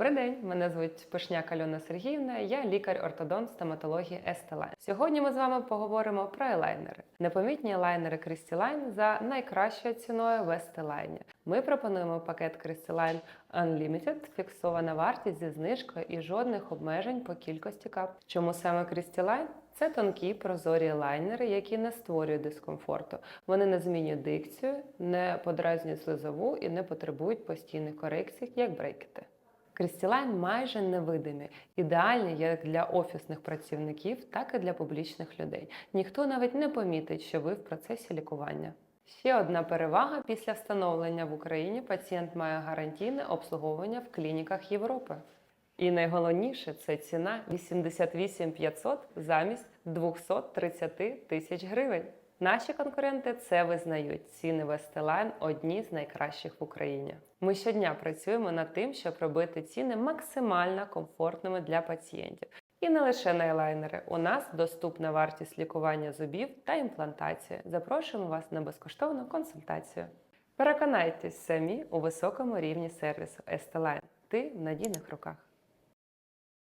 Добрий день, мене звуть Пишняк Альона Сергіївна, я лікар-ортодонт стоматології Естелайн. Сьогодні ми з вами поговоримо про елайнери. Непомітні елайнери Crystalline за найкращою ціною в Естелайні. Ми пропонуємо пакет Crystalline Unlimited, фіксована вартість зі знижкою і жодних обмежень по кількості кап. Чому саме Crystalline? Це тонкі прозорі лайнери, які не створюють дискомфорту. Вони не змінюють дикцію, не подразнюють слизову і не потребують постійних корекцій, як брекети. Крістілайн майже невидимі, ідеальні як для офісних працівників, так і для публічних людей. Ніхто навіть не помітить, що ви в процесі лікування. Ще одна перевага після встановлення в Україні пацієнт має гарантійне обслуговування в клініках Європи. І найголовніше це ціна 88 500 замість 230 тисяч гривень. Наші конкуренти це визнають. Ціни Вестелайн одні з найкращих в Україні. Ми щодня працюємо над тим, щоб робити ціни максимально комфортними для пацієнтів. І не лише на елайнери. У нас доступна вартість лікування зубів та імплантації. Запрошуємо вас на безкоштовну консультацію. Переконайтесь самі у високому рівні сервісу Естелайн. Ти в надійних руках.